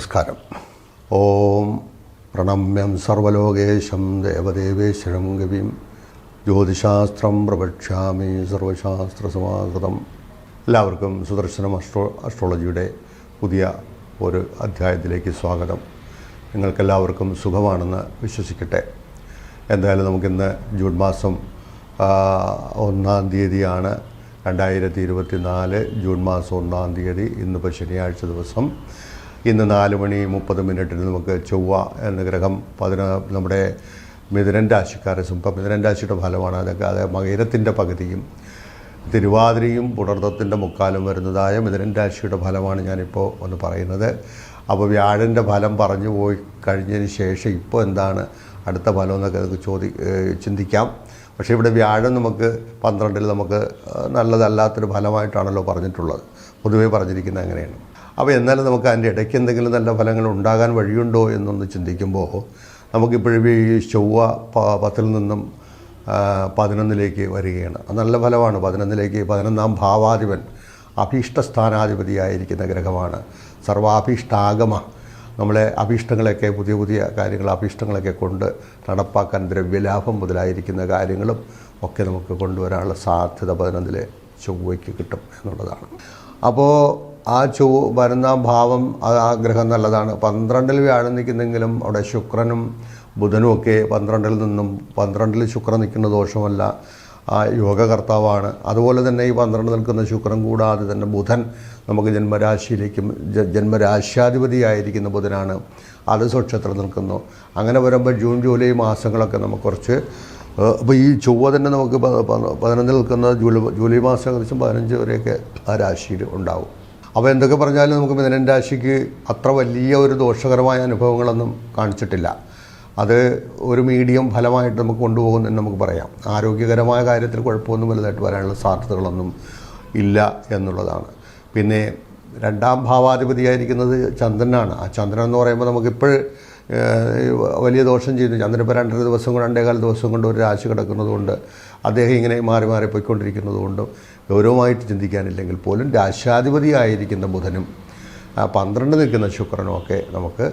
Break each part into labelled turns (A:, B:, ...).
A: നമസ്കാരം. ഓം പ്രണമ്യം സർവലോകേശം ദേവദേവേശ്വരം ഗവിം. ജ്യോതിശാസ്ത്രം പ്രവക്ഷ്യാമി സർവശാസ്ത്രസമാകൃതം എല്ലാവർക്കും സുദർശനം അസ്ട്രോ അസ്ട്രോളജിയുടെ പുതിയ ഒരു അധ്യായത്തിലേക്ക് സ്വാഗതം. നിങ്ങൾക്കെല്ലാവർക്കും സുഖമാണെന്ന് വിശ്വസിക്കട്ടെ. എന്തായാലും നമുക്കിന്ന് ജൂൺ മാസം ഒന്നാം തീയതിയാണ് രണ്ടായിരത്തി ഇരുപത്തി നാല് ജൂൺ മാസം ഒന്നാം തീയതി. ഇന്നിപ്പോൾ ശനിയാഴ്ച ദിവസം. ഇന്ന് നാല് മണി മുപ്പത് മിനിറ്റിന് നമുക്ക് ചൊവ്വ എന്ന ഗ്രഹം പതിന നമ്മുടെ മിഥുനൻ രാശിക്കാരെ ഇപ്പം മിഥുനൻ രാശിയുടെ ഫലമാണ് അതൊക്കെ. അത് മകരത്തിന്റെ പകുതിയും തിരുവാതിരയും പുണർത്തത്തിന്റെ മുക്കാലും വരുന്നതായ മിഥുനൻ രാശിയുടെ ഫലമാണ് ഞാനിപ്പോൾ ഒന്ന് പറയുന്നത്. അപ്പോൾ വ്യാഴന്റെ ഫലം പറഞ്ഞു പോയി കഴിഞ്ഞതിന് ശേഷം ഇപ്പോൾ എന്താണ് അടുത്ത ഫലം എന്നൊക്കെ നമുക്ക് ചോദി ചിന്തിക്കാം. പക്ഷേ ഇവിടെ വ്യാഴം നമുക്ക് പന്ത്രണ്ടിൽ നമുക്ക് നല്ലതല്ലാത്തൊരു ഫലമായിട്ടാണല്ലോ പറഞ്ഞിട്ടുള്ളത്. പൊതുവേ പറഞ്ഞിരിക്കുന്നത് അങ്ങനെയാണ്. അപ്പോൾ എന്നാലും നമുക്ക് അതിന്റെ ഇടയ്ക്ക് എന്തെങ്കിലും നല്ല ഫലങ്ങൾ ഉണ്ടാകാൻ വഴിയുണ്ടോ എന്നൊന്ന് ചിന്തിക്കുമ്പോൾ നമുക്കിപ്പോഴും ഈ ചൊവ്വ പത്തിൽ നിന്നും പതിനൊന്നിലേക്ക് വരികയാണ്. നല്ല ഫലമാണ്. പതിനൊന്നിലേക്ക് പതിനൊന്നാം ഭാവാധിപൻ അഭീഷ്ടസ്ഥാനാധിപതിയായിരിക്കുന്ന ഗ്രഹമാണ്. സർവാഭീഷ്ടാഗമ. നമ്മളെ അഭീഷ്ടങ്ങളൊക്കെ പുതിയ പുതിയ കാര്യങ്ങൾ അഭീഷ്ടങ്ങളൊക്കെ കൊണ്ട് നടപ്പാക്കാൻ ദ്രവ്യലാഭം മുതലായിരിക്കുന്ന കാര്യങ്ങളും ഒക്കെ നമുക്ക് കൊണ്ടുവരാനുള്ള സാധ്യത പതിനൊന്നിലെ ചൊവ്വയ്ക്ക് കിട്ടും എന്നുള്ളതാണ്. അപ്പോൾ ആ ചൊവ് വരുന്ന ഭാവം ആ ഗ്രഹം നല്ലതാണ്. പന്ത്രണ്ടിൽ വ്യാഴം നിൽക്കുന്നെങ്കിലും അവിടെ ശുക്രനും ബുധനും ഒക്കെ പന്ത്രണ്ടിൽ നിന്നും പന്ത്രണ്ടിൽ ശുക്രൻ നിൽക്കുന്ന ദോഷമല്ല. ആ യോഗകർത്താവാണ്. അതുപോലെ തന്നെ ഈ പന്ത്രണ്ട് നിൽക്കുന്ന ശുക്രൻ കൂടാതെ തന്നെ ബുധൻ നമുക്ക് ജന്മരാശിയിലേക്കും ജന്മരാശ്യാധിപതിയായിരിക്കുന്ന ബുധനാണ്. അത് സ്വക്ഷേത്രം നിൽക്കുന്നു. അങ്ങനെ വരുമ്പോൾ ജൂൺ ജൂലൈ മാസങ്ങളൊക്കെ നമുക്ക് കുറച്ച് അപ്പോൾ ഈ ചൊവ്വ തന്നെ നമുക്ക് പതിനൊന്നിൽ നിൽക്കുന്ന ജൂലൈ ജൂലൈ മാസം ഏകദേശം പതിനഞ്ച് വരെയൊക്കെ ആ രാശിയിൽ ഉണ്ടാവും. അപ്പോൾ എന്തൊക്കെ പറഞ്ഞാലും നമുക്ക് മിഥുനൻ രാശിക്ക് അത്ര വലിയ ഒരു ദോഷകരമായ അനുഭവങ്ങളൊന്നും കാണിച്ചിട്ടില്ല. അത് ഒരു മീഡിയം ഫലമായിട്ട് നമുക്ക് കൊണ്ടുപോകുന്നതെന്ന് നമുക്ക് പറയാം. ആരോഗ്യകരമായ കാര്യത്തിൽ കുഴപ്പമൊന്നും വലുതായിട്ട് വരാനുള്ള സാധ്യതകളൊന്നും ഇല്ല എന്നുള്ളതാണ്. പിന്നെ രണ്ടാം ഭാവാധിപതിയായിരിക്കുന്നത് ചന്ദ്രനാണ്. ആ ചന്ദ്രൻ എന്ന് പറയുമ്പോൾ നമുക്കിപ്പോൾ വലിയ ദോഷം ചെയ്യുന്നു ചന്ദ്രൻ ഇപ്പോൾ രണ്ടര ദിവസം കൊണ്ട് രണ്ടേകാൽ ദിവസം കൊണ്ട് ഒരു രാശി കിടക്കുന്നതുകൊണ്ട് അദ്ദേഹം ഇങ്ങനെ മാറി മാറി പോയിക്കൊണ്ടിരിക്കുന്നതുകൊണ്ടും ഗൗരവമായിട്ട് ചിന്തിക്കാനില്ലെങ്കിൽ പോലും രാശാധിപതിയായിരിക്കുന്ന ബുധനും പന്ത്രണ്ട് നിൽക്കുന്ന ശുക്രനും ഒക്കെ നമുക്ക്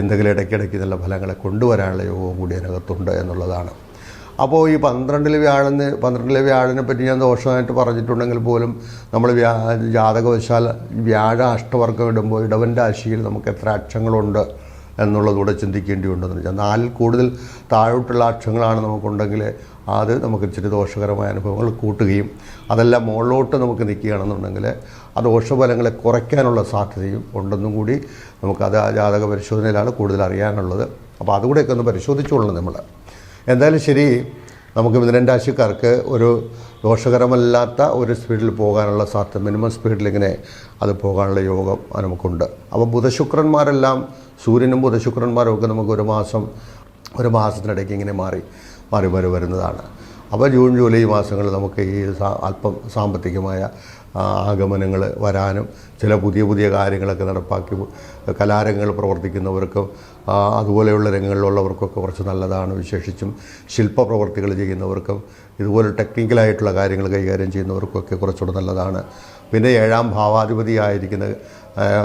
A: എന്തെങ്കിലും ഇടയ്ക്കിടയ്ക്ക് നല്ല ഫലങ്ങളെ കൊണ്ടുവരാനുള്ള യോഗവും കൂടി അതിനകത്തുണ്ട് എന്നുള്ളതാണ്. അപ്പോൾ ഈ പന്ത്രണ്ടിലെ വ്യാഴന് പന്ത്രണ്ടിലെ വ്യാഴനെ പറ്റി ഞാൻ ദോഷമായിട്ട് പറഞ്ഞിട്ടുണ്ടെങ്കിൽ പോലും നമ്മൾ വ്യാ ജാതകവശാൽ വ്യാഴ അഷ്ടവർക്കം ഇടുമ്പോൾ ഇടവൻ രാശിയിൽ നമുക്ക് എത്ര അക്ഷങ്ങളുണ്ട്? എന്നുള്ളതുകൂടെ ചിന്തിക്കേണ്ടിയുണ്ടെന്ന് വെച്ചാൽ നാലിൽ കൂടുതൽ താഴോട്ടുള്ള അക്ഷങ്ങളാണ് നമുക്കുണ്ടെങ്കിൽ അത് നമുക്ക് ഇച്ചിരി ദോഷകരമായ അനുഭവങ്ങൾ കൂട്ടുകയും അതെല്ലാം മുകളിലോട്ട് നമുക്ക് നിൽക്കുകയാണെന്നുണ്ടെങ്കിൽ ആ ദോഷഫലങ്ങളെ കുറയ്ക്കാനുള്ള സാധ്യതയും ഉണ്ടെന്നും കൂടി നമുക്കത് ആ ജാതക പരിശോധനയിലാണ് കൂടുതൽ അറിയാനുള്ളത്. അപ്പോൾ അതുകൂടെയൊക്കെ ഒന്ന് പരിശോധിച്ചുകൊള്ളണം നമ്മൾ. എന്തായാലും ശരി നമുക്ക് മിഥുനൻ രാശിക്കാർക്ക് ഒരു ദോഷകരമല്ലാത്ത ഒരു സ്പീഡിൽ പോകാനുള്ള സാധ്യത മിനിമം സ്പീഡിൽ ഇങ്ങനെ അത് പോകാനുള്ള യോഗം നമുക്കുണ്ട്. അപ്പോൾ ബുധശുക്രന്മാരെല്ലാം സൂര്യനും ബുധശുക്രന്മാരും ഒക്കെ നമുക്ക് ഒരു മാസം ഒരു മാസത്തിനിടയ്ക്ക് ഇങ്ങനെ മാറി മാറി മാറി വരുന്നതാണ്. അപ്പോൾ ജൂൺ ജൂലൈ മാസങ്ങളിൽ നമുക്ക് ഈ അല്പം സാമ്പത്തികമായ ആഗമനങ്ങൾ വരാനും ചില പുതിയ പുതിയ കാര്യങ്ങളൊക്കെ നടപ്പാക്കി കലാരംഗങ്ങൾ പ്രവർത്തിക്കുന്നവർക്കും അതുപോലെയുള്ള രംഗങ്ങളിലുള്ളവർക്കൊക്കെ കുറച്ച് നല്ലതാണ്. വിശേഷിച്ചും ശില്പപ്രവർത്തികൾ ചെയ്യുന്നവർക്കും ഇതുപോലെ ടെക്നിക്കലായിട്ടുള്ള കാര്യങ്ങൾ കൈകാര്യം ചെയ്യുന്നവർക്കൊക്കെ കുറച്ചുകൂടെ നല്ലതാണ്. പിന്നെ ഏഴാം ഭാവാധിപതിയായിരിക്കുന്ന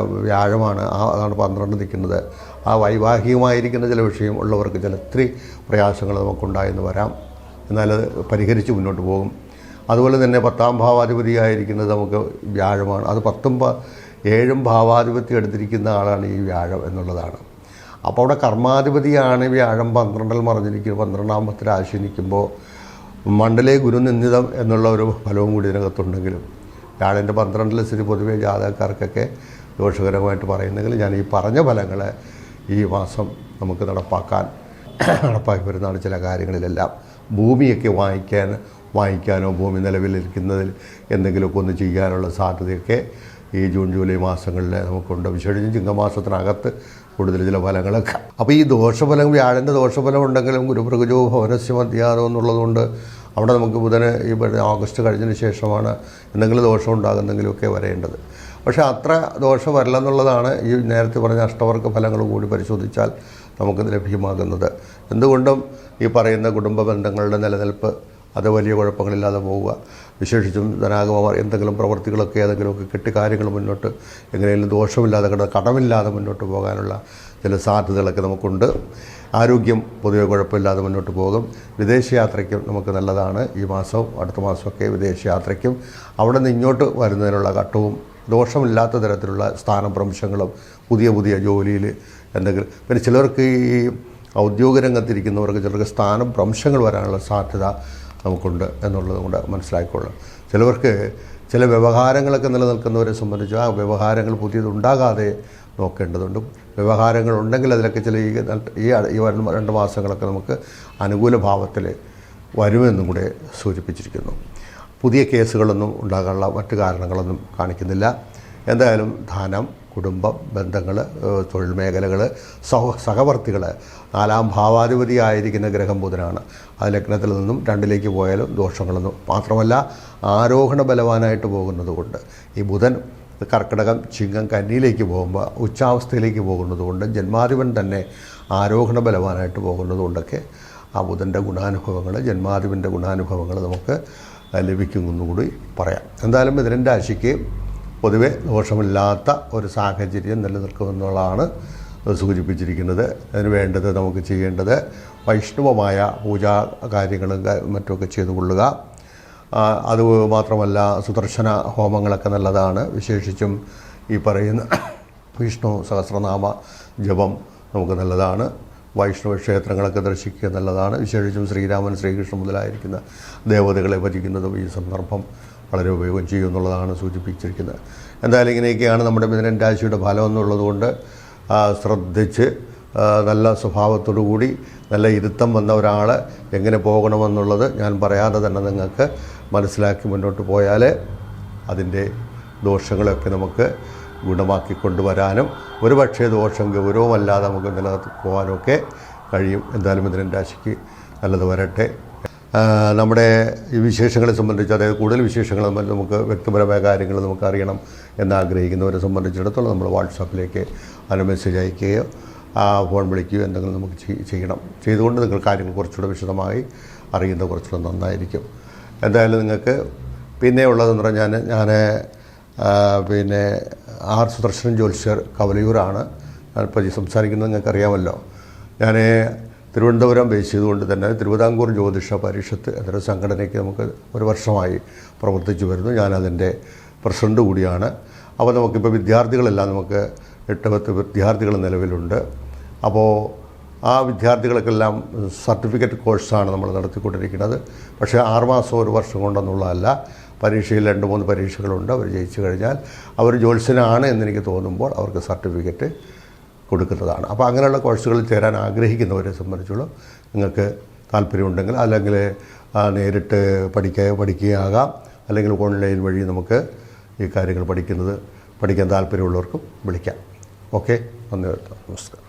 A: വ്യാഴമാണ് ആ അതാണ് പന്ത്രണ്ട് നിൽക്കുന്നത്. ആ വൈവാഹികമായിരിക്കുന്ന ചില വിഷയം ഉള്ളവർക്ക് ചില ഒത്തിരി പ്രയാസങ്ങൾ നമുക്കുണ്ടായെന്ന് വരാം. എന്നാൽ അത് പരിഹരിച്ച് മുന്നോട്ട് പോകും. അതുപോലെ തന്നെ പത്താം ഭാവാധിപതിയായിരിക്കുന്നത് നമുക്ക് വ്യാഴമാണ്. അത് പത്തും ഏഴും ഭാവാധിപത്യം എടുത്തിരിക്കുന്ന ആളാണ് ഈ വ്യാഴം എന്നുള്ളതാണ്. അപ്പോൾ അവിടെ കർമാധിപതിയാണ് വ്യാഴം പന്ത്രണ്ടിൽ മറിഞ്ഞിരിക്കുന്നത് പന്ത്രണ്ടാമത്തിൽ ആശ്വനിക്കുമ്പോൾ മണ്ഡലേ ഗുരുനിന്ദിതം എന്നുള്ള ഒരു ഫലവും കൂടി ഇതിനകത്തുണ്ടെങ്കിലും. വ്യാഴന്റെ പന്ത്രണ്ടിലെ സ്ഥിതി പൊതുവെ ജാതകക്കാർക്കൊക്കെ ദോഷകരമായിട്ട് പറയുന്നെങ്കിൽ ഞാൻ ഈ പറഞ്ഞ ഫലങ്ങളെ ഈ മാസം നമുക്ക് നടപ്പാക്കാൻ നടപ്പാക്കി വരുന്നതാണ് ചില കാര്യങ്ങളിലെല്ലാം. ഭൂമിയൊക്കെ വാങ്ങിക്കാൻ വാങ്ങിക്കാനോ ഭൂമി നിലവിലിരിക്കുന്നതിൽ എന്തെങ്കിലുമൊക്കെ ഒന്ന് ചെയ്യാനുള്ള സാധ്യതയൊക്കെ ഈ ജൂൺ ജൂലൈ മാസങ്ങളിൽ നമുക്കുണ്ട്. വിശേഷിച്ച് ചിങ്ങമാസത്തിനകത്ത് കൂടുതൽ ചില ഫലങ്ങളൊക്കെ. അപ്പോൾ ഈ ദോഷഫലം വ്യാഴന്റെ ദോഷഫലം ഉണ്ടെങ്കിലും ഗുരുപ്രകുജോ ഭവനസ്യ മധ്യാതോ എന്നുള്ളതുകൊണ്ട് അവിടെ നമുക്ക് ബുധന് ഈ ഓഗസ്റ്റ് കഴിഞ്ഞതിന് ശേഷമാണ് എന്തെങ്കിലും ദോഷം ഉണ്ടാകുന്നെങ്കിലുമൊക്കെ വരേണ്ടത്. പക്ഷേ അത്ര ദോഷം വരില്ല എന്നുള്ളതാണ് ഈ നേരത്തെ പറഞ്ഞ അഷ്ടവർഗ ഫലങ്ങൾ കൂടി പരിശോധിച്ചാൽ നമുക്ക് ലഭ്യമാകുന്നത്. എന്തുകൊണ്ടും ഈ പറയുന്ന കുടുംബ ബന്ധങ്ങളുടെ നിലനിൽപ്പ് അത് വലിയ കുഴപ്പങ്ങളില്ലാതെ പോവുക. വിശേഷിച്ചും ധനാഗമ എന്തെങ്കിലും പ്രവർത്തികളൊക്കെ ഏതെങ്കിലുമൊക്കെ കെട്ടി കാര്യങ്ങൾ മുന്നോട്ട് എങ്ങനെയെങ്കിലും ദോഷമില്ലാതെ കിട കടമില്ലാതെ മുന്നോട്ട് പോകാനുള്ള ചില സാധ്യതകളൊക്കെ നമുക്കുണ്ട്. ആരോഗ്യം പൊതുവെ കുഴപ്പമില്ലാതെ മുന്നോട്ട് പോകും. വിദേശയാത്രയ്ക്കും നമുക്ക് നല്ലതാണ്. ഈ മാസവും അടുത്ത മാസമൊക്കെ വിദേശയാത്രയ്ക്കും. അവിടെ നിന്ന് ഇങ്ങോട്ട് വരുന്നതിനുള്ള ഘട്ടവും ദോഷമില്ലാത്ത തരത്തിലുള്ള സ്ഥാനഭ്രംശങ്ങളും പുതിയ പുതിയ ജോലിയിൽ എന്തെങ്കിലും പിന്നെ ചിലർക്ക് ഈ ഔദ്യോഗിക രംഗത്തിരിക്കുന്നവർക്ക് ചിലർക്ക് സ്ഥാനഭ്രംശങ്ങൾ വരാനുള്ള സാധ്യത നമുക്കുണ്ട് എന്നുള്ളത് കൂടെ മനസ്സിലാക്കിക്കൊള്ളാം ചിലവർക്ക് ചില വ്യവഹാരങ്ങളൊക്കെ നിലനിൽക്കുന്നവരെ സംബന്ധിച്ച് ആ വ്യവഹാരങ്ങൾ പുതിയതുണ്ടാകാതെ നോക്കേണ്ടതുണ്ട്. വ്യവഹാരങ്ങൾ ഉണ്ടെങ്കിൽ അതിലൊക്കെ ചില ഈ ഈ രണ്ട് മാസങ്ങളൊക്കെ നമുക്ക് അനുകൂല ഭാവത്തിൽ വരുമെന്നും കൂടെ സൂചിപ്പിച്ചിരിക്കുന്നു. പുതിയ കേസുകളൊന്നും ഉണ്ടാകാനുള്ള മറ്റു കാരണങ്ങളൊന്നും കാണിക്കുന്നില്ല. എന്തായാലും ധനം കുടുംബം ബന്ധങ്ങൾ തൊഴിൽ മേഖലകൾ സഹ സഹവർത്തികൾ നാലാം ഭാവാധിപതിയായിരിക്കുന്ന ഗ്രഹം ബുധനാണ്. ആ ലഗ്നത്തിൽ നിന്നും രണ്ടിലേക്ക് പോയാലും ദോഷങ്ങളൊന്നും മാത്രമല്ല ആരോഹണ ബലവാനായിട്ട് പോകുന്നതുകൊണ്ട്. ഈ ബുധൻ കർക്കിടകം ചിങ്ങം കന്നിയിലേക്ക് പോകുമ്പോൾ ഉച്ചാവസ്ഥയിലേക്ക് പോകുന്നതുകൊണ്ട് ജന്മാധിപൻ തന്നെ ആരോഹണ ബലവാനായിട്ട് പോകുന്നതുകൊണ്ടൊക്കെ ആ ബുധന്റെ ഗുണാനുഭവങ്ങൾ ജന്മാധിപന്റെ ഗുണാനുഭവങ്ങൾ നമുക്ക് ലഭിക്കുമെന്നുകൂടി പറയാം. എന്തായാലും മിഥുനൻ രാശിക്ക് പൊതുവെ ദോഷമില്ലാത്ത ഒരു സാഹചര്യം നിലനിൽക്കുമെന്നുള്ളതാണ് സൂചിപ്പിച്ചിരിക്കുന്നത്. അതിന് വേണ്ടത് നമുക്ക് ചെയ്യേണ്ടത് വൈഷ്ണവമായ പൂജാ കാര്യങ്ങളും മറ്റുമൊക്കെ ചെയ്തു കൊള്ളുക. അത് മാത്രമല്ല സുദർശന ഹോമങ്ങളൊക്കെ നല്ലതാണ്. വിശേഷിച്ചും ഈ പറയുന്ന വിഷ്ണു സഹസ്രനാമ ജപം നമുക്ക് നല്ലതാണ്. വൈഷ്ണവ ക്ഷേത്രങ്ങളൊക്കെ ദർശിക്കുക നല്ലതാണ്. വിശേഷിച്ചും ശ്രീരാമൻ ശ്രീകൃഷ്ണൻ മുതലായിരിക്കുന്ന ദേവതകളെ ഭജിക്കുന്നതും ഈ സന്ദർഭം വളരെ ഉപയോഗം ചെയ്യും എന്നുള്ളതാണ് സൂചിപ്പിച്ചിരിക്കുന്നത്. എന്തായാലും ഇങ്ങനെയൊക്കെയാണ് നമ്മുടെ മിഥുനൻ രാശിയുടെ ഫലം എന്നുള്ളതുകൊണ്ട് ശ്രദ്ധിച്ച് നല്ല സ്വഭാവത്തോടു കൂടി നല്ല ഇരുത്തം വന്ന ഒരാൾ എങ്ങനെ പോകണമെന്നുള്ളത് ഞാൻ പറയാതെ തന്നെ നിങ്ങൾക്ക് മനസ്സിലാക്കി മുന്നോട്ട് പോയാൽ അതിന്റെ ദോഷങ്ങളൊക്കെ നമുക്ക് ഗുണമാക്കി കൊണ്ടുവരാനും ഒരുപക്ഷേ ദോഷം ഗൗരവമല്ലാതെ നമുക്ക് നിലനിർത്തി പോകാനൊക്കെ കഴിയും. എന്തായാലും മിഥുനൻ രാശിക്ക് നല്ലത് വരട്ടെ. നമ്മുടെ ഈ വിശേഷങ്ങളെ സംബന്ധിച്ച് അതായത് കൂടുതൽ വിശേഷങ്ങൾ നമുക്ക് വ്യക്തിപരമായ കാര്യങ്ങൾ നമുക്ക് അറിയണം എന്നാഗ്രഹിക്കുന്നവരെ സംബന്ധിച്ചിടത്തോളം നമ്മൾ വാട്സാപ്പിലേക്ക് അതിന് മെസ്സേജ് അയക്കുകയോ ഫോൺ വിളിക്കുകയോ എന്തെങ്കിലും നമുക്ക് ചെയ്യണം. ചെയ്തുകൊണ്ട് നിങ്ങൾ കാര്യങ്ങൾ കുറച്ചുകൂടെ വിശദമായി അറിയുന്നത് കുറച്ചുകൂടെ നന്നായിരിക്കും. എന്തായാലും നിങ്ങൾക്ക് പിന്നെ ഉള്ളതെന്ന് പറഞ്ഞാൽ ഞാൻ ഞാൻ പിന്നെ ആർ സുദർശൻ ജ്യോത്സ്യർ കവലയൂരാണ്. ഞാനിപ്പോൾ സംസാരിക്കുന്നത് നിങ്ങൾക്ക് അറിയാമല്ലോ. ഞാൻ തിരുവനന്തപുരം ബേസ് ചെയ്തുകൊണ്ട് തന്നെ തിരുവിതാംകൂർ ജ്യോതിഷ പരിഷത്ത് എന്നൊരു സംഘടനയ്ക്ക് നമുക്ക് ഒരു വർഷമായി പ്രവർത്തിച്ചു വരുന്നു. ഞാനതിന്റെ പ്രസിഡന്റ് കൂടിയാണ്. അപ്പോൾ നമുക്കിപ്പോൾ വിദ്യാർത്ഥികളെല്ലാം നമുക്ക് എട്ട് പത്ത് വിദ്യാർത്ഥികൾ നിലവിലുണ്ട്. അപ്പോൾ ആ വിദ്യാർത്ഥികൾക്കെല്ലാം സർട്ടിഫിക്കറ്റ് കോഴ്സാണ് നമ്മൾ നടത്തിക്കൊണ്ടിരിക്കുന്നത്. പക്ഷേ ആറുമാസം ഒരു വർഷം കൊണ്ടെന്നുള്ളതല്ല. പരീക്ഷയിൽ രണ്ട് മൂന്ന് പരീക്ഷകളുണ്ട്. അവർ ജയിച്ചു കഴിഞ്ഞാൽ അവർ ജ്യോത്സ്യനാണ് എന്നെനിക്ക് തോന്നുമ്പോൾ അവർക്ക് സർട്ടിഫിക്കറ്റ് കൊടുക്കുന്നതാണ്. അപ്പോൾ അങ്ങനെയുള്ള കോഴ്സുകളിൽ ചേരാൻ ആഗ്രഹിക്കുന്നവരെ സംബന്ധിച്ചോളം നിങ്ങൾക്ക് താല്പര്യമുണ്ടെങ്കിൽ അല്ലെങ്കിൽ നേരിട്ട് പഠിക്കുക പഠിക്കുകയാകാം. അല്ലെങ്കിൽ ഓൺലൈൻ വഴി നമുക്ക് ഈ കാര്യങ്ങൾ പഠിക്കുന്നത് പഠിക്കാൻ താല്പര്യമുള്ളവർക്കും വിളിക്കാം. ഓക്കെ? നന്ദി നമസ്കാരം.